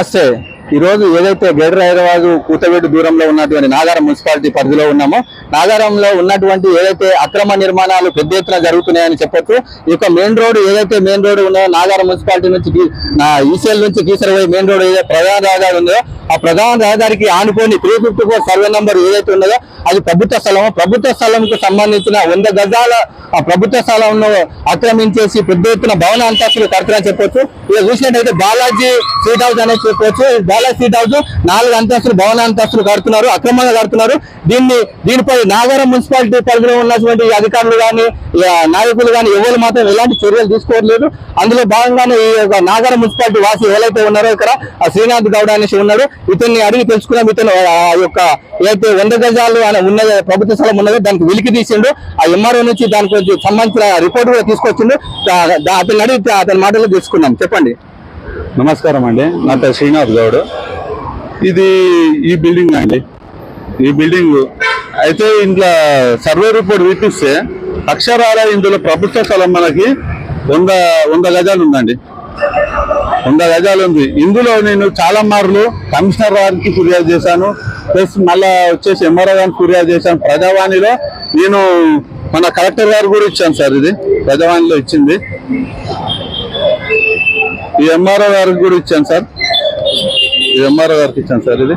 నమస్తే ఈ ఈరోజు ఏదైతే గ్రేటర్ హైదరాబాద్ కూతవేటు దూరంలో ఉన్నటువంటి నాగారం మున్సిపాలిటీ పరిధిలో ఉన్నామో నాగారంలో ఉన్నటువంటి ఏదైతే అక్రమ నిర్మాణాలు పెద్ద ఎత్తున జరుగుతున్నాయని చెప్పొచ్చు. ఈ యొక్క మెయిన్ రోడ్ ఏదైతే మెయిన్ రోడ్ ఉందో నాగారం మున్సిపాలిటీ నుంచి ఈసీఎల్ నుంచి గీసరవై మెయిన్ రోడ్ ఏదైతే ప్రధాన రహదారి ఉందో ఆ ప్రధాన రహదారికి ఆనుకొని three fifty four survey number ఏదైతే ఉన్నదో అది ప్రభుత్వ స్థలం ప్రభుత్వ స్థలంకు సంబంధించిన వంద గజాల ఆ ప్రభుత్వ స్థలంలో ఆక్రమించేసి పెద్ద ఎత్తున భవన అంతస్తులు కడుతున్నారని చెప్పొచ్చు. ఇక చూసినట్టయితే బాలాజీ సీట్ హౌస్ అనేది చెప్పొచ్చు. ఈ సీట్ హౌస్ నాలుగు అంతస్తులు భవన అంతస్తులు కడుతున్నారు అక్రమంగా కడుతున్నారు. దీన్ని దీనిపై నాగరం మున్సిపాలిటీ పరిధిలో ఉన్నటువంటి అధికారులు కానీ నాయకులు కానీ ఎవరు మాత్రం ఎలాంటి చర్యలు తీసుకోవట్లేదు. అందులో భాగంగానే ఈ యొక్క నాగరం మున్సిపాలిటీ వాసి ఎవరైతే ఉన్నారో ఇక్కడ ఆ శ్రీనాథ్ గౌడ్ అనేసి ఉన్నాడు ఇతన్ని అడిగి తెలుసుకున్నాం. ఇతను ఆ యొక్క ఏదైతే వంద గజాలు అని ఉన్నదో ప్రభుత్వ స్థలం ఉన్నదో దానికి వెలికి తీసిండు. ఆ ఎంఆర్ఓ నుంచి దానికి కొంచెం సంబంధించిన రిపోర్ట్ కూడా తీసుకొచ్చిండు. అతని అడిగి అతని మాటలు తీసుకున్నాం చెప్పండి. నమస్కారం అండి. నా పేరు శ్రీనాథ్ గౌడ్. ఇది ఈ బిల్డింగ్ అండి. ఈ బిల్డింగ్ అయితే ఇంట్లో సర్వే రిపోర్ట్ చూపిస్తే అక్షరాల ఇందులో ప్రభుత్వ స్థలం మనకి వంద వంద గజాలు ఉందండి. వంద గజాలు ఉంది. ఇందులో నేను చాలా మార్లు కమిషనర్ గారికి ఫిర్యాదు చేశాను. ప్లస్ మళ్ళా వచ్చేసి ఎంఆర్ఓ గారికి ఫిర్యాదు చేశాను. ప్రజావాణిలో నేను మన కలెక్టర్ గారు కూడా ఇచ్చాను సార్ ఇది. ప్రజావాణిలో ఇచ్చింది. ఈ ఎంఆర్ఓ గారికి కూడా ఇచ్చాను సార్. ఈ ఎంఆర్ఓ గారికి ఇచ్చాను సార్ ఇది.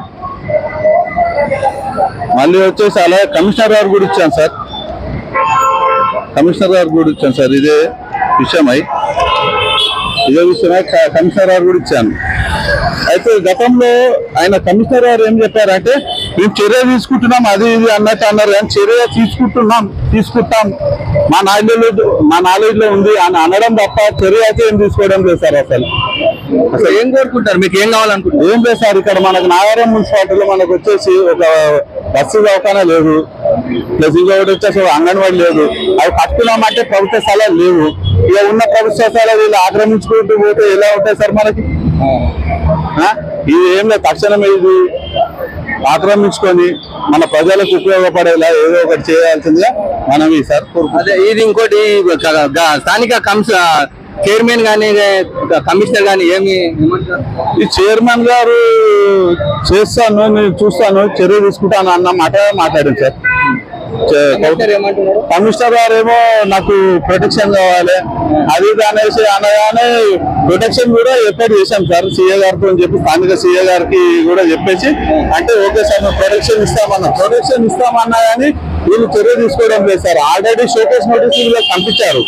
మళ్ళీ వచ్చేసి అలాగే కమిషనర్ గారు కూడా ఇచ్చాను సార్. కమిషనర్ గారు కూడా ఇచ్చాను సార్ ఇదే విషయమై. ఇదే విషయమై కమిషనర్ గారు కూడా ఇచ్చాను. అయితే గతంలో ఆయన కమిషనర్ గారు ఏం చెప్పారంటే మేము చర్య తీసుకుంటున్నాం అది ఇది అన్నట్టు అన్నారు. కానీ చర్య తీసుకుంటున్నాం తీసుకుంటాం. మా నాలెడ్జ్ మా నాలెడ్జ్లో ఉంది. అని అనడం తప్ప చర్య అయితే ఏం తీసుకోవడం లేదు సార్ అసలు. అసలు ఏం కోరుకుంటారు? మీకు ఏం కావాలనుకుంటారు ఏం లేదు సార్ ఇక్కడ మనకు నాగారం మున్సిపాలిటీలో మనకు వచ్చేసి ఒక బస్సు దవాఖానా లేదు. ప్లస్ ఇంకొకటి వచ్చేసి అంగన్వాడీ లేదు. అవి కట్టుకున్నామంటే ప్రభుత్వ స్థలాలు లేవు. ఇక ఉన్న ప్రభుత్వ స్థలాలు వీళ్ళు ఆక్రమించుకుంటూ పోతే ఎలా ఉంటాయి సార్ మనకి? ఇది ఏం లేదు. తక్షణమే ఇది ఆక్రమించుకొని మన ప్రజలకు ఉపయోగపడేలా ఏదో ఒకటి చేయాల్సిందిగా మనం ఈ సార్. అదే ఇది ఇంకోటి స్థానిక కమిష చైర్మన్ గానీ కమిషనర్ గానీ ఏమి ఈ చైర్మన్ గారు చేస్తాను నేను చూస్తాను చర్య తీసుకుంటాను అన్న మాట మాట్లాడారు సార్ కమిషనర్ గారు ఏమో నాకు ప్రొటెక్షన్ కావాలి. అది అనేసి అనగానే ప్రొటెక్షన్ కూడా ఏర్పాటు చేశాం సార్. సీఏ గారితో అని చెప్పి స్థానిక సీఏ గారికి కూడా చెప్పేసి అంటే ఓకే సార్ మేము ప్రొటెక్షన్ ఇస్తామన్నా. ప్రొటెక్షన్ ఇస్తామన్నా కానీ వీళ్ళు చర్య తీసుకోవడం లేదు సార్. ఆల్రెడీ షోకేస్ నోటీస్ వీళ్ళకి పంపించారు.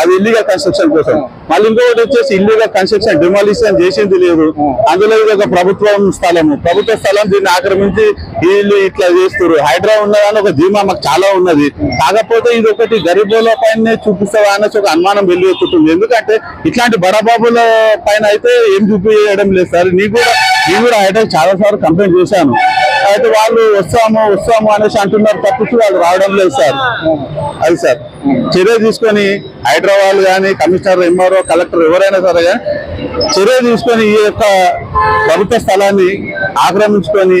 అది ఇల్లీగల్ కన్స్ట్రక్షన్ కోసం. మళ్ళీ ఇంకొకటి వచ్చేసి ఇల్లీగల్ కన్స్ట్రక్షన్ డిమాలిషన్ చేసింది లేదు. అందులో ఇది ఒక ప్రభుత్వం స్థలము. ప్రభుత్వ స్థలం దీన్ని ఆక్రమించి వీళ్ళు ఇట్లా చేస్తారు హైడ్రా ఉన్నదని ఒక ధీమా మాకు చాలా ఉన్నది. కాకపోతే ఇది ఒకటి గరీబుల పైన చూపిస్తావా అనేసి ఒక అనుమానం వెళ్ళి ఎందుకంటే ఇట్లాంటి బడబాబుల పైన అయితే ఏం చూపించడం లేదు సార్. నీకు కూడా నేను కూడా హైడ్రా చాలా సార్లు కంప్లైంట్ చేశాను. అయితే వాళ్ళు వస్తాము వస్తాము అనేసి అంటున్నారు తప్పించి వాళ్ళు రావడం లేదు సార్. అది సార్. చర్య తీసుకొని హైదరాబాద్ కానీ కమిషనర్ ఎంఆర్ఓ కలెక్టర్ ఎవరైనా సరే కానీ చర్య తీసుకొని ఈ యొక్క ప్రభుత్వ స్థలాన్ని ఆక్రమించుకొని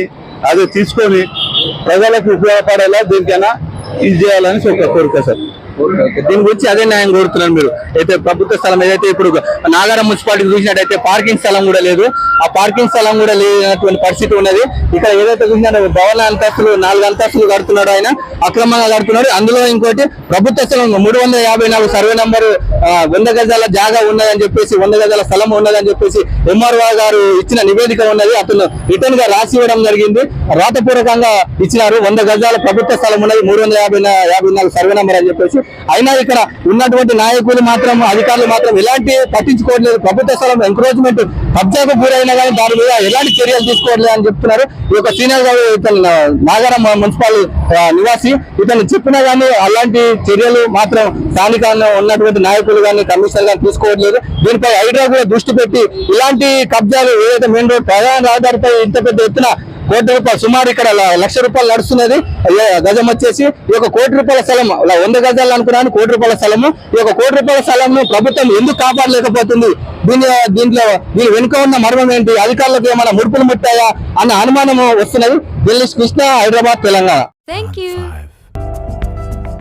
అది తీసుకొని ప్రజలకు ఉపయోగపడేలా దీనికైనా ఇది చేయాలని ఒక కోరిక సార్. దీని గురించి అదే న్యాయం కోరుతున్నారు మీరు. అయితే ప్రభుత్వ స్థలం ఏదైతే ఇప్పుడు నాగారం మున్సిపాలిటీ చూసినట్టయితే పార్కింగ్ స్థలం కూడా లేదు. ఆ పార్కింగ్ స్థలం కూడా లేనటువంటి పరిస్థితి ఉన్నది. ఇక్కడ ఏదైతే చూసినట్టు భవన అంతస్తులు నాలుగు అంతస్తులు కడుతున్నాడు ఆయన అక్రమంగా కడుతున్నాడు. అందులో ఇంకోటి ప్రభుత్వ స్థలం మూడు వందల యాభై నాలుగు సర్వే నంబర్ వంద గజాల జాగా ఉన్నదని చెప్పేసి వంద గజాల స్థలం ఉన్నదని చెప్పేసి ఎంఆర్ఓ గారు ఇచ్చిన నివేదిక ఉన్నది. అతను రిటర్న్గా రాసి ఇవ్వడం జరిగింది. రాతపూర్వకంగా ఇచ్చినారు. వంద గజాల ప్రభుత్వ స్థలం ఉన్నది. మూడు వందల యాభై యాభై నాలుగు సర్వే నంబర్ అని చెప్పేసి. అయినా ఇక్కడ ఉన్నటువంటి నాయకులు మాత్రం అధికారులు మాత్రం ఎలాంటి పట్టించుకోవట్లేదు. ప్రభుత్వ స్థలం ఎంక్రోచ్మెంట్ కబ్జాకు గురైనా కానీ దాని మీద ఎలాంటి చర్యలు తీసుకోవట్లేదు అని చెప్తున్నారు. ఈ యొక్క సీనియర్ గారు ఇతను నాగరం మున్సిపల్ నివాసి. ఇతను చెప్పినా కానీ అలాంటి చర్యలు మాత్రం స్థానికంగా ఉన్నటువంటి నాయకులు కానీ కమిషనర్ కానీ తీసుకోవట్లేదు. దీనిపై హైడ్రా కూడా దృష్టి పెట్టి ఇలాంటి కబ్జాలు ఏదైతే మెయిన్ రోడ్ ప్రధాన రహదారిపై ఇంత పెద్ద ఎత్తున కోటి రూపాయలు సుమారు ఇక్కడ లక్ష రూపాయలు నడుస్తున్నది. గజం వచ్చేసి ఈ యొక్క కోటి రూపాయల స్థలం అలా వంద గజాలు అనుకున్నాను కోటి రూపాయల స్థలము. ఈ యొక్క కోటి రూపాయల స్థలంను ప్రభుత్వం ఎందుకు కాపాడలేకపోతుంది? దీని దీంట్లో దీని వెనుక ఉన్న మర్మం ఏంటి? అధికారులకు ఏమైనా ముడుపులు ముట్టాయా అన్న అనుమానం వస్తున్నది. దిల్లీ కృష్ణ హైదరాబాద్ తెలంగాణ.